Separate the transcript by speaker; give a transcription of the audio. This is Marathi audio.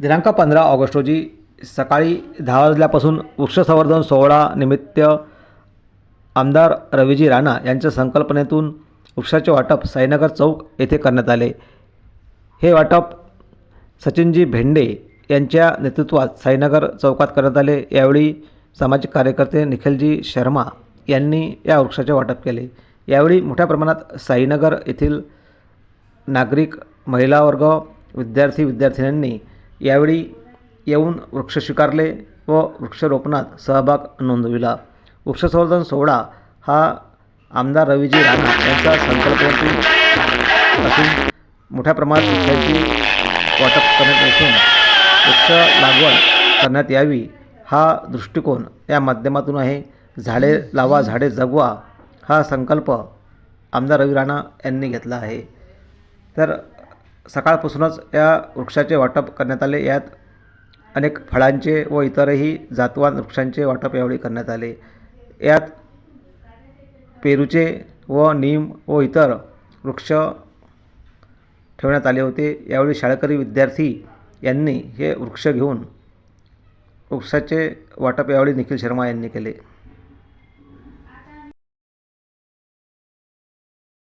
Speaker 1: दिनांक पंधरा ऑगस्ट रोजी सकाळी दहा वाजल्यापासून वृक्षसंवर्धन सोहळा निमित्त आमदार रवीजी राणा यांच्या संकल्पनेतून वृक्षाचे वाटप साईनगर चौक येथे करण्यात आले. हे वाटप सचिनजी भेंडे यांच्या नेतृत्वात साईनगर चौकात करण्यात आले. यावेळी सामाजिक कार्यकर्ते निखिलजी शर्मा यांनी या वृक्षाचे वाटप केले. यावेळी मोठ्या प्रमाणात साईनगर येथील नागरिक महिला वर्ग विद्यार्थी विद्यार्थिन्यांनी यावेळी येऊन वृक्ष स्वीकारले व वृक्षरोपणात सहभाग नोंदविला. वृक्षसंवर्धन सोहळा हा आमदार रवीजी राणा यांच्या संकल्प असून मोठ्या प्रमाणात वृक्षांची वाटप करण्यात असून वृक्ष लागवड करण्यात यावी हा दृष्टिकोन या माध्यमातून आहे. झाडे लावा झाडे जगवा हा संकल्प आमदार रवी राणा यांनी घेतला आहे. तर सकाळपासूनच या वृक्षाचे वाटप करण्यात आले. यात अनेक फळांचे व इतरही जातवान वृक्षांचे वाटप यावेळी करण्यात आले. यात पेरूचे व नीम व इतर वृक्ष ठेवण्यात आले होते. यावेळी शाळकरी विद्यार्थी यांनी हे वृक्ष घेऊन वृक्षाचे वाटप यावेळी निखिल शर्मा यांनी केले.